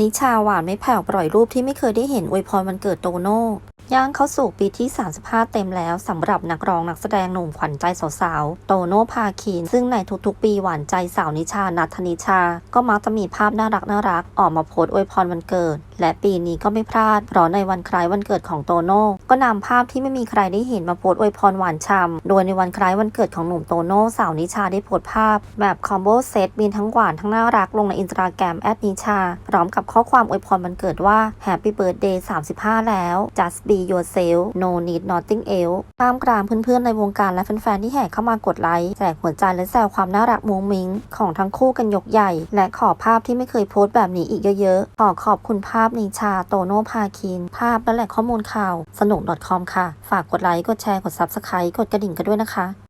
นิชาหวานไม่แผ่วปล่อยรูปที่ไม่เคยได้เห็นอวยพรวันเกิดโตโน่ ย่างเข้าสู่ปีที่ 35 เต็มแล้วสำหรับนักร้องนักแสดงหนุ่มขวัญใจสาวๆ โตโน่พาคิน ซึ่งในทุกๆ ปีหวานใจสาวนิชา นัทธนิชา ก็มักจะมีภาพน่ารักน่ารักๆออกมาโพสต์อวยพรวันเกิด และปีนี้ก็ไม่พลาด เพราะในวันคล้ายวันเกิดของโตโน่ก็นำภาพที่ไม่มีใครได้เห็นมาโพสต์อวยพรหวานช่ำโดยในวันคล้ายวันเกิดของหนุ่มโตโน่สาวนิชาได้โพสต์ภาพ แบบคอมโบเซตมีทั้งหวานทั้งน่ารักลงในอินสตาแกรมแอดนิชาพร้อมกับข้อความอวยพรวันเกิดว่า Happy Birthday 35 แล้ว Just be yourself no need nothing else ท่ามกลางเพื่อนๆในวงการและแฟนๆที่แห่เข้ามากดไลค์แจกหัวใจและแซวความน่ารักมุ้งมิ้งของทั้งคู่กันยกใหญ่ และขอภาพที่ไม่เคยโพสต์แบบนี้อีกเยอะๆ ขอขอบคุณภาพนิชาโตโน่พาคิน ภาพและแหล่งข้อมูลข่าว สนุก .com ค่ะ ฝากกดไลค์ กดแชร์ กด Subscribe กดกระดิ่งกันด้วยนะคะ